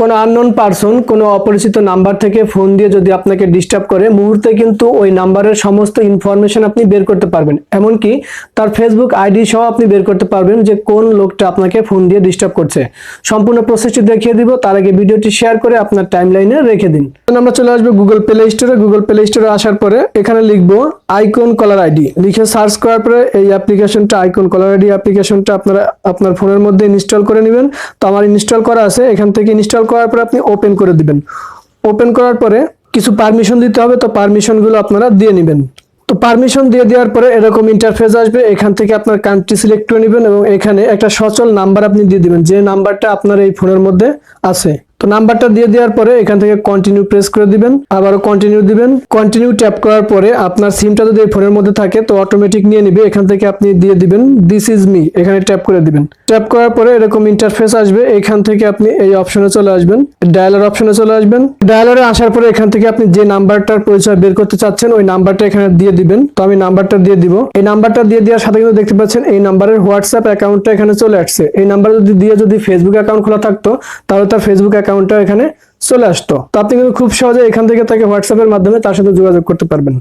কোনো unknown person কোনো অপরিচিত নাম্বার থেকে ফোন দিয়ে যদি আপনাকে ডিস্টার্ব করে, মুহূর্তে কিন্তু ওই নাম্বারের সমস্ত ইনফরমেশন আপনি বের করতে পারবেন। এমনকি তার ফেসবুক আইডি সহ আপনি বের করতে পারবেন যে কোন লোকটা আপনাকে ফোন দিয়ে ডিস্টার্ব করছে। সম্পূর্ণ প্রসেসটি দেখিয়ে দিব, তার আগে ভিডিওটি শেয়ার করে আপনার টাইম লাইনে রেখে দিন। আমরা চলে আসব গুগল প্লে স্টোরে গুগল প্লে স্টোরে আসার পরে এখানে লিখব আইকন কলার আইডি লিখে সার্চ করার পরে এই অ্যাপ্লিকেশনটা আইকন কলার আইডি অ্যাপ্লিকেশনটা আপনারা আপনার ফোনের মধ্যে ইনস্টল করে নেবেন। তো আমার ইনস্টল করা আছে, এখান থেকে ইনস্টল করার পরে আপনি ওপেন করে দিবেন। ওপেন করার পরে কিছু পারমিশন দিতে হবে, তো পারমিশনগুলো আপনারা দিয়ে নেবেন। তো পারমিশন দিয়ে দেওয়ার পরে এরকম ইন্টারফেস আসবে, এখান থেকে আপনার কান্ট্রি সিলেক্ট করে নেবেন এবং এখানে একটা সচল নাম্বার আপনি দিয়ে দিবেন। যে নাম্বারটা আপনার এই ফোনের মধ্যে আছে। তো নাম্বারটা দিয়ে দেওয়ার পরে এখান থেকে কন্টিনিউ প্রেস করে দিবেন, আবারও কন্টিনিউ দিবেন। কন্টিনিউ ট্যাপ করার পরে আপনার সিমটা যদি এই ফোনের মধ্যে থাকে, তো অটোমেটিক নিয়ে নিবে, এখান থেকে আপনি দিয়ে দিবেন দিস ইজ মি এখানে ট্যাপ করে দিবেন। ট্যাপ করার পরে এরকম ইন্টারফেস আসবে, এখান থেকে আপনি এই অপশনে চলে আসবেন ডায়ালার অপশনে চলে আসবেন। ডায়ালারে আসার পরে এখান থেকে আপনি যে নাম্বারটার পরিচয় বের করতে চাচ্ছেন, ওই নাম্বারটা এখানে দিয়ে দিবেন। তো আমি নাম্বারটা দিয়ে দিব। এই নাম্বারটা দিয়ে দেওয়ার সাথে কিন্তু দেখতে পাচ্ছেন, এই নাম্বারের হোয়াটসঅ্যাপ অ্যাকাউন্টটা এখানে চলে আসছে। এই নাম্বার যদি দিয়ে যদি ফেসবুক অ্যাকাউন্ট খোলা থাকতো, তাহলে তার ফেসবুক অ্যাকাউন্টটা এখানে চলে আসতো। তো আপনি কিন্তু খুব সহজে এখান থেকে তাকে হোয়াটসঅ্যাপের মাধ্যমে তার সাথে যোগাযোগ করতে পারবেন।